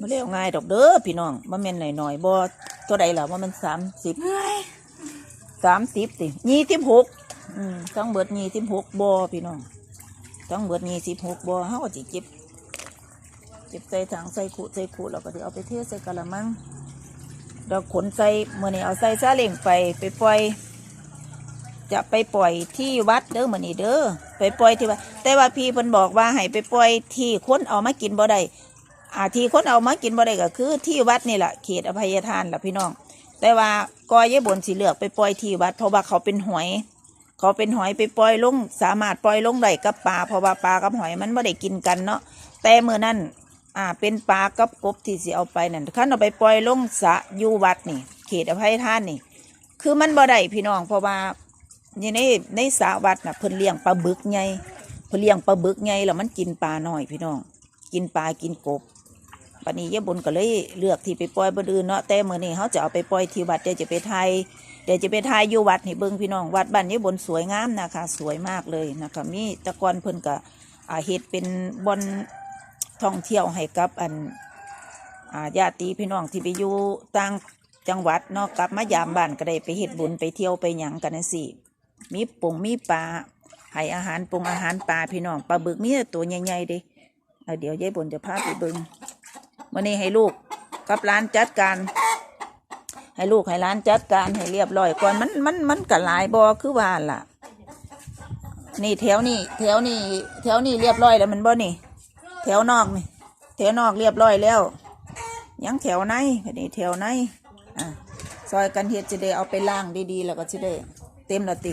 มาเรียกง่ายดอกเด้อพี่น้องมาเม่นหน่อยๆบ่ตัวใดล่ะว่ามันสามสิบสามสิบสิยี่สิบหกอืมทั้งเบิดยี่สิบหกบ่พี่น้องทั้งเบิดยี่สิบหกบ่เฮาก็สิเก็บเก็บใส่ถังใส่ขุใส่ขุแล้วก็เดี๋ยวเอาไปเทใส่กะละมังเดี๋ยวขนใส่เมื่อนี้เอาใส่ซาเล้งไปไปปล่อย จะไปปล่อยที่วัดเด้อมื้อนี้เด้อไปปล่อยที่วัดแต่ว่าพี่เพิ่นบอกว่าให้ไปปล่อยที่คนเอามากินบ่ได้อาที่คนเอามากินบ่ได้ก็คือที่วัดนี่แหละเขตอภัยทานล่ะพี่น้อง แต่ว่ากอยายบนสีเหลือกไปปล่อยที่วัด เพราะว่าเขาเป็นหอย เขาเป็นหอยไปปล่อยลงสามารถปล่อยลงได้กับปลาเพราะว่าปลากับหอยมันไม่ได้กินกันเนาะแต่เมื่อนั้นอ่าเป็นปลากับกบที่สิเอาไปนั่นขั้นเอาไปปล่อยลงสะยูวัดนี่ เขตอภัยทานนี่ คือมันบ่ได้พี่น้องเพราะว่า นี่ในในสระวัดน่ะเพิ่นเลี้ยงปลาบึกไงเพิ่นเลี้ยงปลาบึกไงแล้วมันกินปลาหน้อยพี่น้อง กินปลากินกบปันนี้ยายบนก็เลยเลือกที่ไปปล่อยบดอื่นเนาะแต่เมื่อนี้เขาจะเอาไปปล่อยที่วัดเดี๋ยวจะไปไทยเดี๋ยวจะไปไทยอยู่วัดให้เบิ่งพี่น้องวัดบ้านยายบนสวยงามนะคะ สวยมากเลยนะคะมีตะกอนเพิ่นก็อาเฮ็ดเป็นบอนท่องเที่ยวให้กับอันญาติพี่น้องที่ไปอยู่ต่างจังหวัดเนาะกลับมายามบ้านก็ได้ไปเฮ็ดบุญไปเที่ยวไปหยังกันนั่นสิ มีปุงมีปลาให้อาหารปรุงอาหารปลาพี่น้องปลาบึกมีตัวใหญ่ๆเด้อ่าเดี๋ยวยายบนจะพาไปเบิ่งวันนี้ให้ลูกกับร้านจัดการ ให้ลูกให้ร้านจัดการให้เรียบร้อยก่อนมันมันมันกะหลายบอคือว่าล่ะ นี่แถวนี่แถวนี่แถวนี่เรียบร้อยแล้วมันบ่นี่ แถวนอกนี่แถวนอกเรียบร้อยแล้ว ยังแถวในอันนี้แถวในอะซอยกันเฮ็ดจะได้เอาไปล้างดีๆแล้วก็จะได้เต็มละติ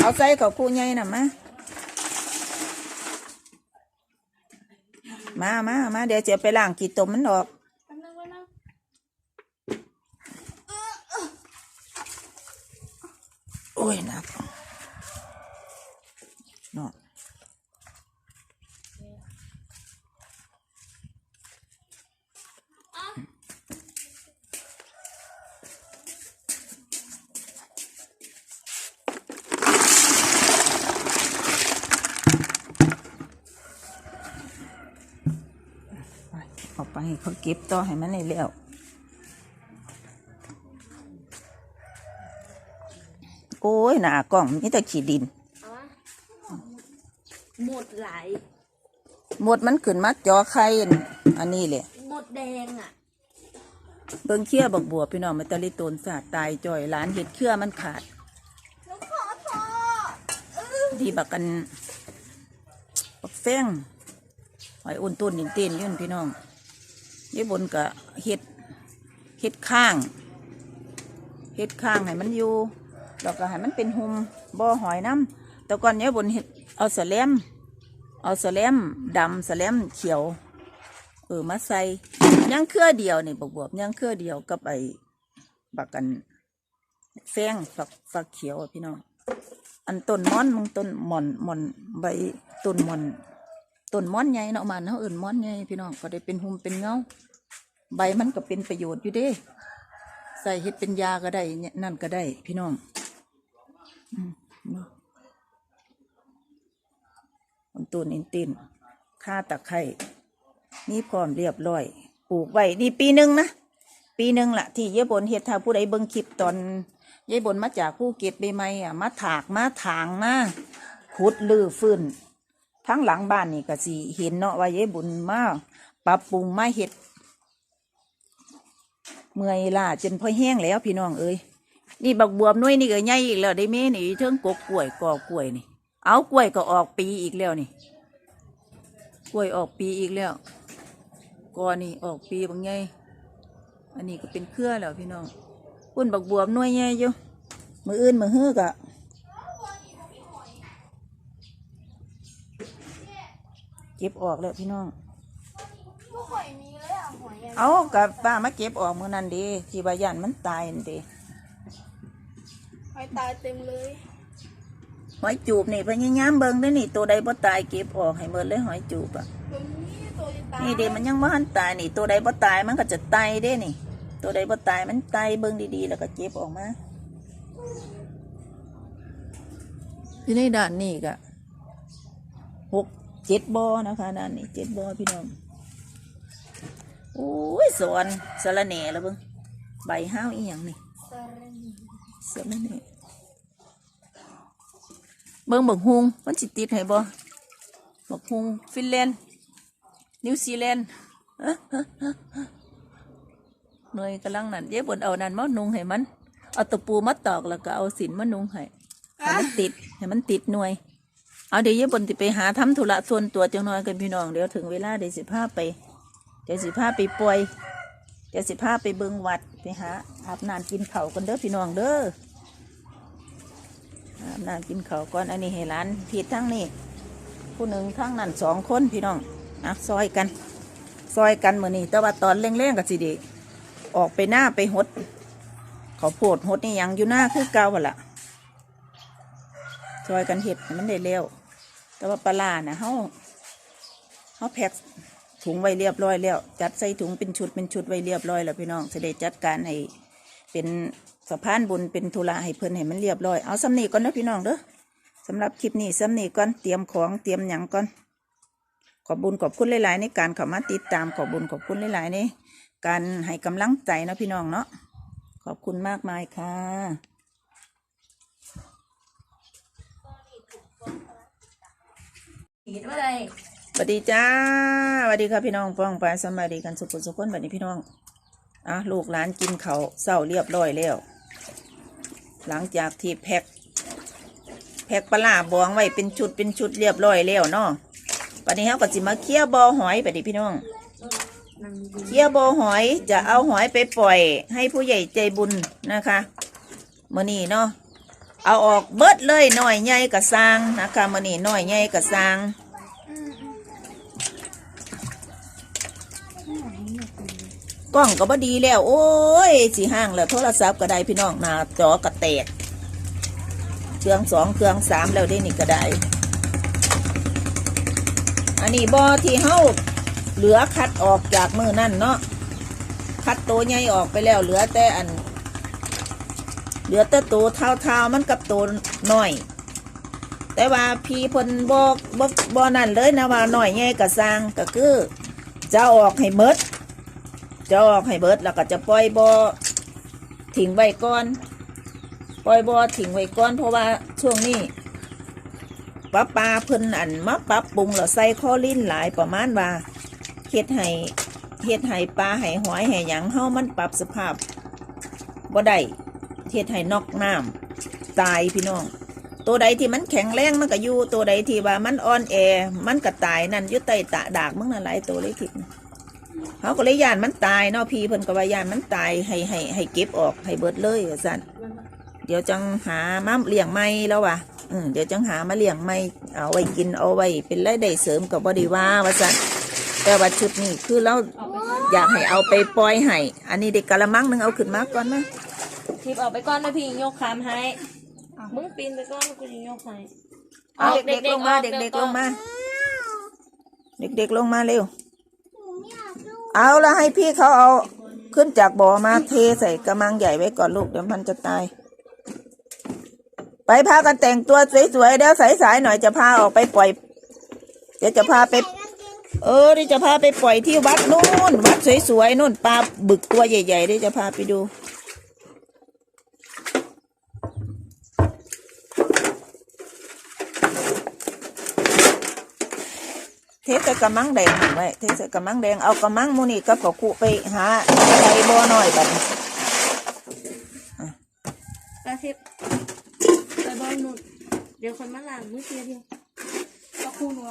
เอาใส่กับคู่ใหญ่น่ะมามามามาเดี๋ยวจะไปล้างกีตมมันออกโอ้ยนัก ไปเอาไปให้เขาเก็บต่อให้มันได้แล้วโอ้ยหนากล่องมีแต่ขี้ดินเอาวะหมดไหลายหมดมันขึ้นมาจอไข่อันอันนี้แหละหมดแดงอะ เบิ่งเคี้ยบักบัวพี่น้องมันตะลิโตนสาดตายจ่อยหลานเห็ดเคี้ยมันขาดแล้วขอพอดีบักกันบักแฟงหอยอุ่นต้นนินเต้นอยื่นพี่น้อง ยายบนกะเห็ดเห็ดข้างเห็ดข้างให้มันอยู่แล้วก็ให้มันเป็นหุมบ่อหอยน้ำแต่ก่อนยายบนเห็ดเอาสแลมเอาสแลมดำสแลมเขียว เออมาใส่ย่างเครือเดียวนี่บวบๆย่างเครือเดียวกับไอ้บักกันแฟงฝักฝักเขียวพี่น้องอันต้นมอนมึงต้นหม่อนหม่อนใบต้นหม่อน ต้นม่อนใหญ่เนาะมันเขาเอื่นม่อนใหญ่พี่น้องก็ได้เป็นหุ่มเป็นเงาใบมันก็เป็นประโยชน์อยู่เด้ ใส่เฮ็ดเป็นยาก็ได้เนี่ยนั่นก็ได้ พี่น้องอืมเนาะอันต้นนินตินค่าตะไคร่นี่พร้อมเรียบร้อยปลูกไว้นี่ปีหนึ่งนะปีหนึ่งละที่ยายบนเฮ็ดถ้าผู้ใดเบิ่งคลิปตอนยายบนมาจากภูเก็ตใบไม้อะมาถากมาถางมาขุดลือฟื้น ทั้งหลังบ้านนี่ก็สิเห็นเนาะว่ายายบุญมาปรับปรุงมาเฮ็ด เมื่อยล่าจนพอแห้งแล้วพี่น้องเอ้ยนี่บักบวบหน้อยนี่ก็ใหญ่อีกแล้วได้เมนี่เทิงกกกล้วยกอกล้วยนี่ เอากล้วยก็ออกปีอีกแล้วนี่กล้วยออกปีอีกแล้วกอนี่ออกปีบางไงอันนี้ก็เป็นเครือแล้วพี่น้องปุ่นบักบวบหน่วยใหญ่อยู่มืออื่นมือฮื้อกะ เก็บออกแล้วพี่น้องพวกหอยมีเลยอะหอยอะเอากับป้ามาเก็บออกมือนั่นเดีที่บายันมันตายนั่นเดีหอยตายเต็มเลยหอยจูบนี่พยายามเบิ่งได้อนี่ ตัวใดบ่ตายเก็บออกให้หมดเลยหอยจูบอะตรงนี้ตัวจะตายนี่เดีมันยังบ่ทันตายนี่ ตัวใดบ่ตายมันก็จะไตเด้นี่ ตัวใดบ่ตายมันไตเบิ่งดีๆ แล้วก็เก็บออกมาอยู่ในด้านนี้ก็หก เจ็ดบอนะคะด้านนี้เจ็ดบอพี่น้องโอ้ยสวนสะระแหน่แล้วเบิ่งใบห้าวอีหยังนี่สะระแหน่เบิ่งบักฮุงมันสิติดให้บ่บักฮุงฟินแลนด์นิวซีแลนด์หน่วยกำลังนั่นเย็บบนเอานั่นมานุงให้มันเอาตะปูมาตอกแล้วก็เอาสินมานุงให้ให้มันติดให้มันติดหน่วย เอาเดี๋ยวเย็บบนติไปหาทำธุระส่วนตัวจังน้อยกันพี่น้องเดี๋ยวถึงเวลาเดี๋ยวสิพาไป เดี๋ยวสิพาไปป่วย เดี๋ยวสิพาไปเบิงวัดไปหาอาบน้ำกินเข้ากันเด้อพี่น้องเด้ออาบน้ำกินเข้าก่อนอันนี้ให้ร้านผิดทั้งนี้ผู้หนึ่งทั้งนั้นสองคนพี่น้องอะซอยกัน ซอยกันมือนี้แต่ว่าตอนเร่งๆกับสิเดออกไปหน้าไปหดเขาโพดหดนี่ยังอยู่หน้าคือเก่าหั่นละซอยกันเห็ดมันได้เร็ว แต่ว่าปลาร้านะเฮาเฮาแพ็คถุงไว้เรียบร้อยแล้ว จัดใส่ถุงเป็นชุดเป็นชุดไว้เรียบร้อยแล้วพี่น้องจะได้จัดการให้เป็นสะพานบุญเป็นธุระให้เพิ่นให้มันเรียบร้อยเอาสำนีก่อนนะพี่น้องเด้อสำหรับคลิปนี้สำนีก่อนเตรียมของเตรียมหยังก่อนขอบบุญขอบคุณหลาย ๆ ในการเข้ามาติดตามขอบบุญขอบคุณหลาย ๆ ในการให้กำลังใจนะพี่น้องเนาะขอบคุณมากมายค่ะ คิดว่าอะไรสวัสดีจ้าสวัสดีค่ะพี่น้องป้องไปสำบายดีกันสุขสุขคนแบบนี้พี่น้องอะลูกหลานกินเขาเศร้าเรียบร้อยแล้ว หลังจากที่แพ็คแพ็คปลาร้าบองไว้เป็นชุดเป็นชุดเรียบร้อยแล้วเนาะวันนี้เขาก็จิมาเคี่ยวบอหอยแบบนี้พี่น้อง เคี่ยวโบหอยจะเอาหอยไปปล่อย ให้ผู้ใหญ่ใจบุญนะคะมือนี้เนาะเอาออกเบิดเลยหน่อยใหญ่กระซางนะคะมือนี้หน่อยใหญ่กระซาง กล้องก็บ่ดีแล้ว โอ้ยสีห้างแล้วโทรศัพท์ก็ได้พี่น้องหน้าจอกระแตกเครื่องสองเครื่องสามแล้วได้นี่ก็ได้ อันนี้บอที่เฮาเหลือคัดออกจากมือนั่นเนาะคัดตัวใหญ่ออกไปแล้วเหลือแต่อัน เหลือแต่ตัวเท้าๆมันกับตัวน้อย แต่ว่าพี่พนบอกบอกบอนั่นเลยนะว่าหน้อยใหญ่กะสร้างก็คือ จะออกให้เบิด จอกให้เบิดแล้วก็จะปล่อยบอทิ้งไว้ก่อน ปล่อยบอทิ้งไว้ก่อน เพราะว่าช่วงนี้ป้าปลาเพิ่นอันมาปรับปรุงแล้วใส่ข้อลิ้นหลายประมาณว่าเฮ็ดให้เฮ็ดให้ปลาให้หอยให้หยังเฮามันปรับสภาพบ่ได้เฮ็ดให้นอกน้ำตายพี่น้อง ตัวใดที่มันแข็งแรงมันก็อยู่ตัวใดที่ว่ามันอ่อนแอ มันก็ตายนั่นอยู่ใต้ตะดากมึงนั่นหลายตัวเลยคิดนะ เขาก็เลยย่านมันตายเนาะพี่เพิ่นก็ว่าย่านมันตายให้ให้ให้เก็บออกให้เบิดเลยว่าซั่นเดี๋ยวจังหามาเลี้ยงไม่แล้ววะอืมเดี๋ยวจังหามาเลี้ยงไม่เอาไว้กินเอาไว้เป็นรายได้เสริมกับบริวาว่าสันแต่ว่าชุดนี้คือเราอยากให้เอาไปปล่อยให้อันนี้เด็กกะละมังหนึงเอาขึ้นมาก่อนไหมทิปออกไปก่อนนะพี่ยกคามให้มึงปีนไปก่อนกูจะยกให้เอาเด็กๆลงมาเด็กๆลงมา เด็กๆลงมาเร็ว เอาละให้พี่เขาเอาขึ้นจากบ่อมาเทใส่กระมังใหญ่ไว้ก่อนลูกเดี๋ยวมันจะตาย ไปพากันแต่งตัวสวยๆเดี๋ยวสายๆหน่อยจะพาออกไปปล่อย เดี๋ยวจะพาไป เออเดี๋ยวจะพาไปปล่อยที่วัดนู่นวัดสวยๆนู่นปลาบึกตัวใหญ่ๆเดี๋ยวจะพาไปดู เทใส่ กระมังแดงไว้เทใส่กระมังแดงเอากระมังหมูนี่กับกระคุไปหาอะไรบ่อน้อยแบบนี้กระทิปไปบอลนุ่นเดี๋ยวคนมาล้างมือเสียเดียวก็คู่นัว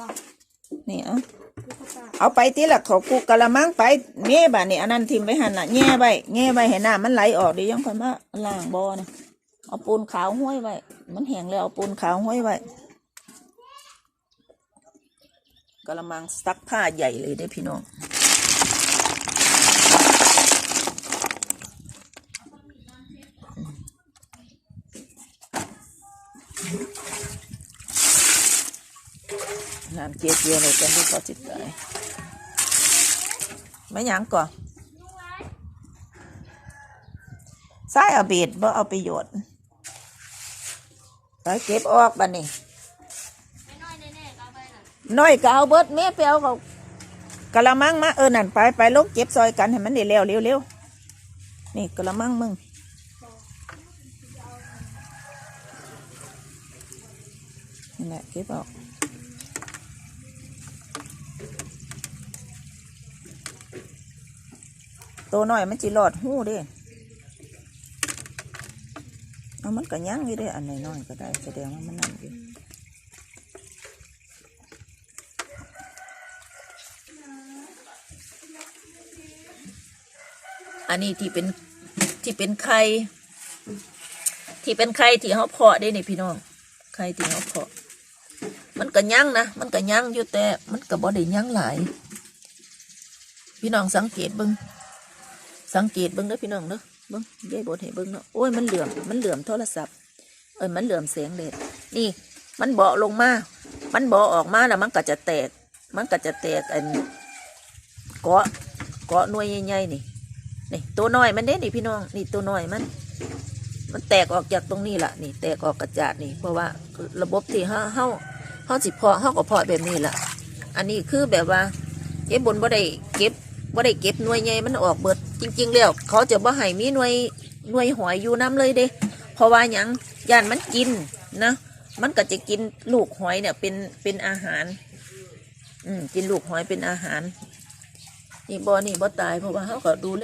นี่เอะลูกตาเอาไปทีละเขากูกระมังไปเงี้ยบ่านี่อันนั้นทิมไว้หันน่ะแง่ไว้แง่ไว้ให้น้ำมันไหลออกเดี๋ยวยังค่อยมาล้างบ่อนะเอาปูนขาวห้อยไว้มันแห้งแล้วเอาปูนขาวห้อยไว้ก ระมังซักผ้าใหญ่เลยได้พี่น้อง น้ำเจียเจียเลยกันที่ก็จิตใจไม่ยังก่อนใส่เอาเบ็ดบ่เอาไปโยดไปเก็บออกบัดนี้ไม่น้อยแน่ๆก็เอาไปน่ะ น้อยก็เอาเบิดแม่ไปเอาเขากะละมังมาเออนั่นไปไปลงเก็บซอยกันให้มันได้เร็วเร็วเร็วนี่กะละมังมึงนี่แหละเก็บออกตัวน้อยมันจิหลอดหูเด้เอามันก็ยั้งอยู่เด้อันหน้อยก็ได้แสดงว่ามันนั่นอยู่ อันนี้ที่เป็นที่เป็นไข่ที่เป็นไข่ที่เขาเพาะได้นี่พี่น้องไข่ที่เขาเพาะ มันก็ยั่งนะมันก็ยั่งอยู่แต่มันก็บ่ได้ยั่งหลาย พี่น้องสังเกตเบิ้งสังเกตเบิ้งเด้อพี่น้องเด้อเบิ้งได้บทให้เบิ้งเนาะโอ้ยมันเหลื่อมมันเหลื่อมโทรศัพท์เอ้ยมันเหลื่อมแสงแดดนี่ มันเบาลงมา มันเบาออกมาแล้วมันก็จะแตก มันก็จะแตกอันเกาะเกาะหน่วยใหญ่ๆนี่ นี่ตัวน้อยมันเด้นี่พี่น้อง นี่ตัวน้อยมัน มันแตกออกจากตรงนี้ล่ะ นี่ แตกออกกระจาดนี่ เพราะว่าระบบที่เฮาเฮาเฮาสิเพาะเฮาก็เพาะแบบนี้ล่ะ อันนี้คือแบบว่าเก็บบนบ่ได้เก็บบ่ได้เก็บหน่วยใหญ่มันออกเบิด จริง ๆ แล้ว เขาจะบ่ให้มีหน่วยหน่วยหอยอยู่น้ำเลยเด้เพราะว่าหยังย่านมันกินนะมันก็จะกินลูกหอยเนี่ยเป็นเป็นอาหาร อืมกินลูกหอยเป็นอาหาร นี่บ่นี่บ่ตายเพราะว่าเขาก็ดู